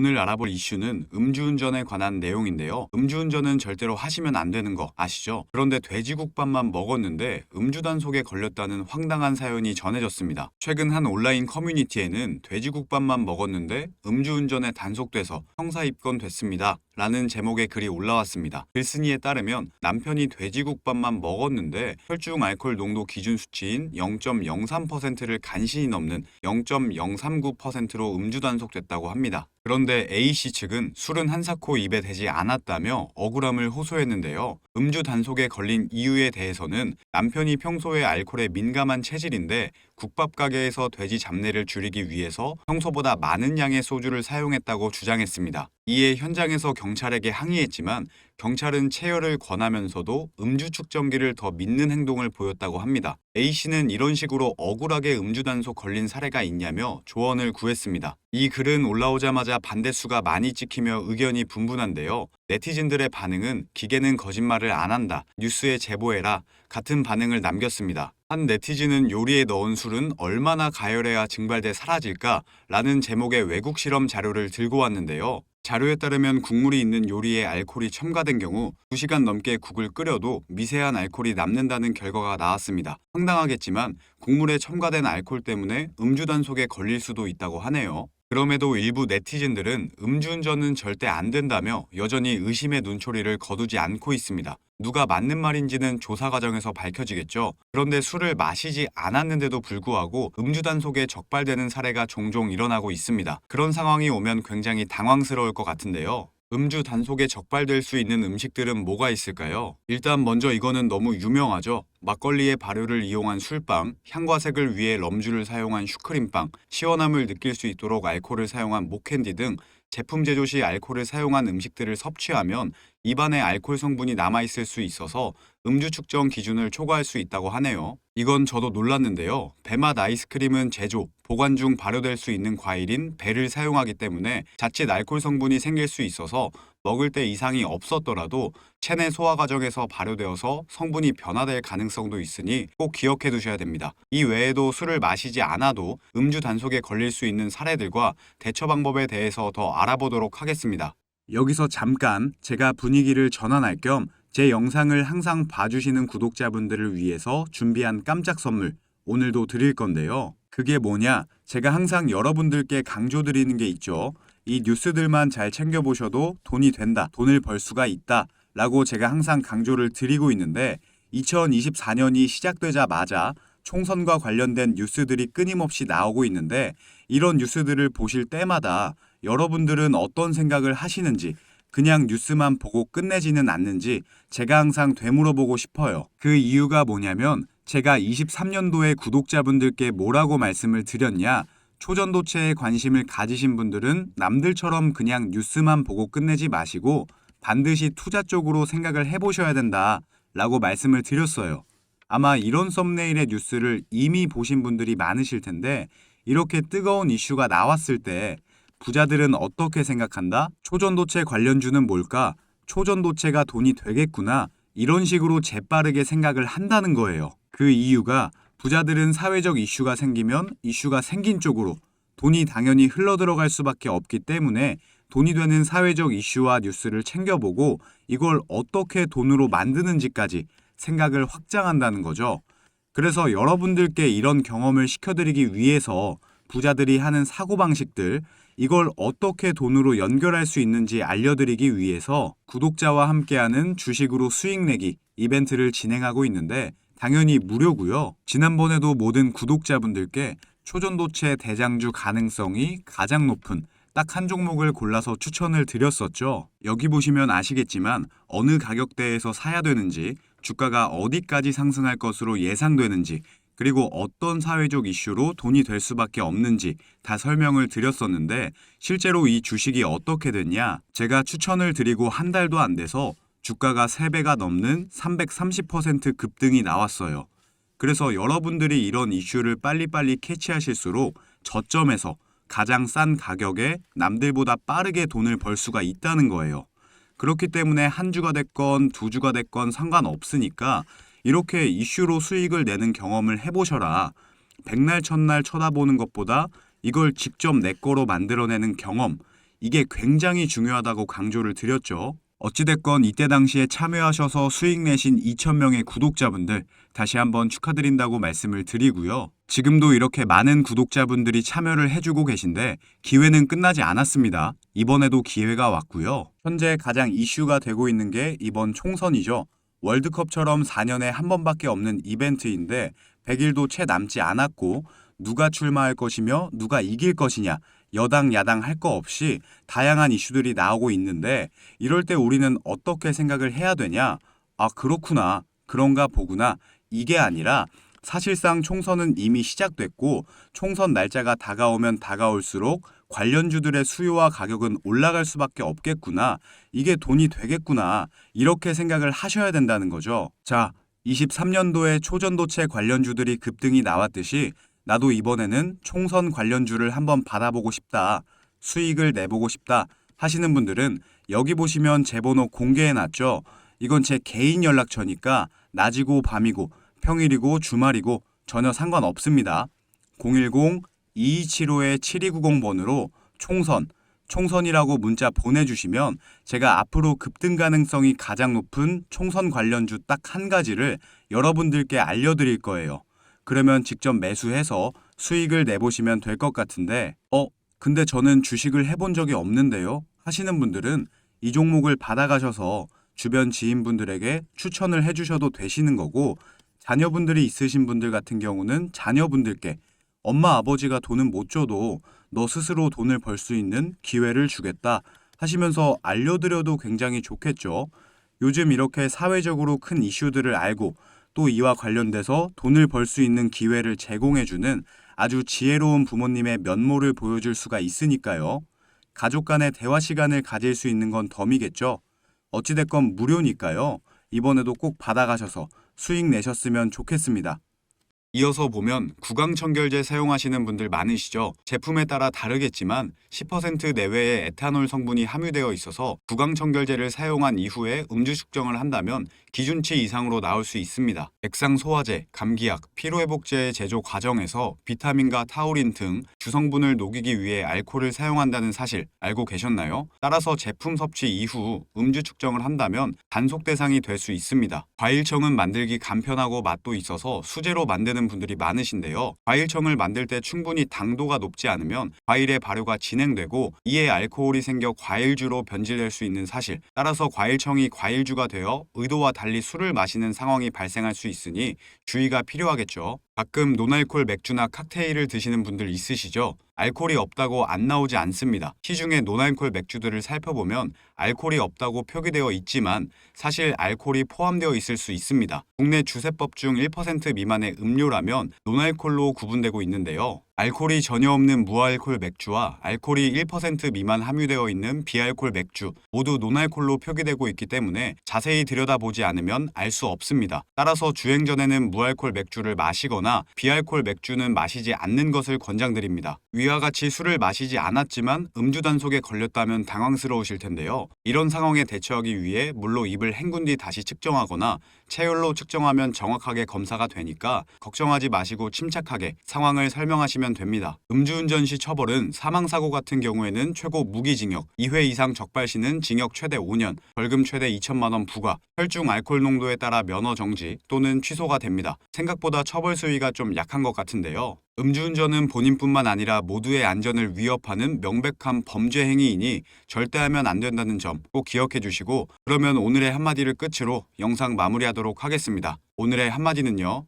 오늘 알아볼 이슈는 음주운전에 관한 내용인데요. 음주운전은 절대로 하시면 안 되는 거 아시죠? 그런데 돼지국밥만 먹었는데 음주 단속에 걸렸다는 황당한 사연이 전해졌습니다. 최근 한 온라인 커뮤니티에는 돼지국밥만 먹었는데 음주운전에 단속돼서 형사 입건됐습니다. 라는 제목의 글이 올라왔습니다. 글쓴이에 따르면 남편이 돼지국밥만 먹었는데 혈중 알코올 농도 기준 수치인 0.03%를 간신히 넘는 0.039%로 음주 단속됐다고 합니다. 그런데 A씨 측은 술은 한사코 입에 대지 않았다며 억울함을 호소했는데요. 음주 단속에 걸린 이유에 대해서는 남편이 평소에 알코올에 민감한 체질인데 국밥 가게에서 돼지 잡내를 줄이기 위해서 평소보다 많은 양의 소주를 사용했다고 주장했습니다. 이에 현장에서 경찰에게 항의했지만 경찰은 체열을 권하면서도 음주 측정기를 더 믿는 행동을 보였다고 합니다. A씨는 이런 식으로 억울하게 음주 단속 걸린 사례가 있냐며 조언을 구했습니다. 이 글은 올라오자마자 반대수가 많이 찍히며 의견이 분분한데요. 네티즌들의 반응은 기계는 거짓말을 안 한다. 뉴스에 제보해라. 같은 반응을 남겼습니다. 한 네티즌은 요리에 넣은 술은 얼마나 가열해야 증발돼 사라질까? 라는 제목의 외국 실험 자료를 들고 왔는데요. 자료에 따르면 국물이 있는 요리에 알코올이 첨가된 경우 2시간 넘게 국을 끓여도 미세한 알코올이 남는다는 결과가 나왔습니다. 황당하겠지만 국물에 첨가된 알코올 때문에 음주 단속에 걸릴 수도 있다고 하네요. 그럼에도 일부 네티즌들은 음주운전은 절대 안 된다며 여전히 의심의 눈초리를 거두지 않고 있습니다. 누가 맞는 말인지는 조사 과정에서 밝혀지겠죠. 그런데 술을 마시지 않았는데도 불구하고 음주 단속에 적발되는 사례가 종종 일어나고 있습니다. 그런 상황이 오면 굉장히 당황스러울 것 같은데요. 음주 단속에 적발될 수 있는 음식들은 뭐가 있을까요? 일단 먼저 이거는 너무 유명하죠. 막걸리의 발효를 이용한 술빵, 향과 색을 위해 럼주를 사용한 슈크림빵, 시원함을 느낄 수 있도록 알코올을 사용한 목캔디 등 제품 제조 시 알코올을 사용한 음식들을 섭취하면 입안에 알코올 성분이 남아있을 수 있어서 음주 측정 기준을 초과할 수 있다고 하네요. 이건 저도 놀랐는데요. 배맛 아이스크림은 제조, 보관 중 발효될 수 있는 과일인 배를 사용하기 때문에 자칫 알코올 성분이 생길 수 있어서 먹을 때 이상이 없었더라도 체내 소화 과정에서 발효되어서 성분이 변화될 가능성도 있으니 꼭 기억해 두셔야 됩니다. 이 외에도 술을 마시지 않아도 음주 단속에 걸릴 수 있는 사례들과 대처 방법에 대해서 더 알아보도록 하겠습니다. 여기서 잠깐 제가 분위기를 전환할 겸 제 영상을 항상 봐주시는 구독자분들을 위해서 준비한 깜짝 선물 오늘도 드릴 건데요. 그게 뭐냐? 제가 항상 여러분들께 강조드리는 게 있죠. 이 뉴스들만 잘 챙겨보셔도 돈이 된다, 돈을 벌 수가 있다 라고 제가 항상 강조를 드리고 있는데 2024년이 시작되자마자 총선과 관련된 뉴스들이 끊임없이 나오고 있는데 이런 뉴스들을 보실 때마다 여러분들은 어떤 생각을 하시는지 그냥 뉴스만 보고 끝내지는 않는지 제가 항상 되물어보고 싶어요. 그 이유가 뭐냐면 제가 23년도에 구독자분들께 뭐라고 말씀을 드렸냐? 초전도체에 관심을 가지신 분들은 남들처럼 그냥 뉴스만 보고 끝내지 마시고 반드시 투자 쪽으로 생각을 해보셔야 된다 라고 말씀을 드렸어요. 아마 이런 썸네일의 뉴스를 이미 보신 분들이 많으실 텐데 이렇게 뜨거운 이슈가 나왔을 때 부자들은 어떻게 생각한다? 초전도체 관련주는 뭘까? 초전도체가 돈이 되겠구나. 이런 식으로 재빠르게 생각을 한다는 거예요. 그 이유가 부자들은 사회적 이슈가 생기면 이슈가 생긴 쪽으로 돈이 당연히 흘러들어갈 수밖에 없기 때문에 돈이 되는 사회적 이슈와 뉴스를 챙겨보고 이걸 어떻게 돈으로 만드는지까지 생각을 확장한다는 거죠. 그래서 여러분들께 이런 경험을 시켜드리기 위해서 부자들이 하는 사고방식들, 이걸 어떻게 돈으로 연결할 수 있는지 알려드리기 위해서 구독자와 함께하는 주식으로 수익 내기 이벤트를 진행하고 있는데 당연히 무료고요. 지난번에도 모든 구독자분들께 초전도체 대장주 가능성이 가장 높은 딱 한 종목을 골라서 추천을 드렸었죠. 여기 보시면 아시겠지만 어느 가격대에서 사야 되는지, 주가가 어디까지 상승할 것으로 예상되는지, 그리고 어떤 사회적 이슈로 돈이 될 수밖에 없는지 다 설명을 드렸었는데 실제로 이 주식이 어떻게 됐냐? 제가 추천을 드리고 한 달도 안 돼서 주가가 3배가 넘는 330% 급등이 나왔어요. 그래서 여러분들이 이런 이슈를 빨리빨리 캐치하실수록 저점에서 가장 싼 가격에 남들보다 빠르게 돈을 벌 수가 있다는 거예요. 그렇기 때문에 한 주가 됐건 두 주가 됐건 상관없으니까 이렇게 이슈로 수익을 내는 경험을 해보셔라. 백날 첫날 쳐다보는 것보다 이걸 직접 내 거로 만들어내는 경험, 이게 굉장히 중요하다고 강조를 드렸죠. 어찌됐건 이때 당시에 참여하셔서 수익 내신 2,000명의 구독자분들 다시 한번 축하드린다고 말씀을 드리고요. 지금도 이렇게 많은 구독자분들이 참여를 해주고 계신데 기회는 끝나지 않았습니다. 이번에도 기회가 왔고요. 현재 가장 이슈가 되고 있는 게 이번 총선이죠. 월드컵처럼 4년에 한 번밖에 없는 이벤트인데 100일도 채 남지 않았고 누가 출마할 것이며 누가 이길 것이냐 여당 야당 할 거 없이 다양한 이슈들이 나오고 있는데 이럴 때 우리는 어떻게 생각을 해야 되냐? 아 그렇구나 그런가 보구나 이게 아니라 사실상 총선은 이미 시작됐고 총선 날짜가 다가오면 다가올수록 관련주들의 수요와 가격은 올라갈 수밖에 없겠구나. 이게 돈이 되겠구나. 이렇게 생각을 하셔야 된다는 거죠. 자, 23년도에 초전도체 관련주들이 급등이 나왔듯이 나도 이번에는 총선 관련주를 한번 받아보고 싶다. 수익을 내보고 싶다. 하시는 분들은 여기 보시면 제 번호 공개해 놨죠. 이건 제 개인 연락처니까 낮이고 밤이고 평일이고 주말이고 전혀 상관없습니다. 010-2275-7290번으로 총선, 총선이라고 문자 보내주시면 제가 앞으로 급등 가능성이 가장 높은 총선 관련주 딱 한 가지를 여러분들께 알려드릴 거예요. 그러면 직접 매수해서 수익을 내보시면 될 것 같은데, 어, 근데 저는 주식을 해본 적이 없는데요? 하시는 분들은 이 종목을 받아가셔서 주변 지인분들에게 추천을 해주셔도 되시는 거고, 자녀분들이 있으신 분들 같은 경우는 자녀분들께 엄마 아버지가 돈은 못 줘도 너 스스로 돈을 벌 수 있는 기회를 주겠다 하시면서 알려드려도 굉장히 좋겠죠. 요즘 이렇게 사회적으로 큰 이슈들을 알고 또 이와 관련돼서 돈을 벌 수 있는 기회를 제공해주는 아주 지혜로운 부모님의 면모를 보여줄 수가 있으니까요. 가족 간의 대화 시간을 가질 수 있는 건 덤이겠죠. 어찌됐건 무료니까요. 이번에도 꼭 받아가셔서 수익 내셨으면 좋겠습니다. 이어서 보면 구강청결제 사용하시는 분들 많으시죠. 제품에 따라 다르겠지만 10% 내외의 에탄올 성분이 함유되어 있어서 구강청결제를 사용한 이후에 음주 측정을 한다면 기준치 이상으로 나올 수 있습니다. 액상 소화제, 감기약, 피로회복제의 제조 과정에서 비타민과 타우린 등 주성분을 녹이기 위해 알코올을 사용한다는 사실 알고 계셨나요? 따라서 제품 섭취 이후 음주 측정을 한다면 단속 대상이 될 수 있습니다. 과일청은 만들기 간편하고 맛도 있어서 수제로 만드는 분들이 많으신데요. 과일청을 만들 때 충분히 당도가 높지 않으면 과일의 발효가 진행되고 이에 알코올이 생겨 과일주로 변질될 수 있는 사실. 따라서 과일청이 과일주가 되어 의도와 달리 술을 마시는 상황이 발생할 수 있으니 주의가 필요하겠죠. 가끔 노알콜 맥주나 칵테일을 드시는 분들 있으시죠? 알코올이 없다고 안 나오지 않습니다. 시중에 노알콜 맥주들을 살펴보면 알코올이 없다고 표기되어 있지만 사실 알코올이 포함되어 있을 수 있습니다. 국내 주세법 중 1% 미만의 음료라면 노알콜로 구분되고 있는데요. 알코올이 전혀 없는 무알콜 맥주와 알코올이 1% 미만 함유되어 있는 비알콜 맥주 모두 노알콜로 표기되고 있기 때문에 자세히 들여다보지 않으면 알 수 없습니다. 따라서 주행 전에는 무알콜 맥주를 마시거나 비알콜 맥주는 마시지 않는 것을 권장드립니다. 위와 같이 술을 마시지 않았지만 음주 단속에 걸렸다면 당황스러우실 텐데요. 이런 상황에 대처하기 위해 물로 입을 헹군 뒤 다시 측정하거나 체열로 측정하면 정확하게 검사가 되니까 걱정하지 마시고 침착하게 상황을 설명하시 면 됩니다. 음주운전 시 처벌은 사망사고 같은 경우에는 최고 무기징역, 2회 이상 적발 시는 징역 최대 5년, 벌금 최대 2천만 원 부과, 혈중 알코올 농도에 따라 면허 정지 또는 취소가 됩니다. 생각보다 처벌 수위가 좀 약한 것 같은데요. 음주운전은 본인뿐만 아니라 모두의 안전을 위협하는 명백한 범죄 행위이니 절대 하면 안 된다는 점 꼭 기억해 주시고 그러면 오늘의 한마디를 끝으로 영상 마무리하도록 하겠습니다. 오늘의 한마디는요.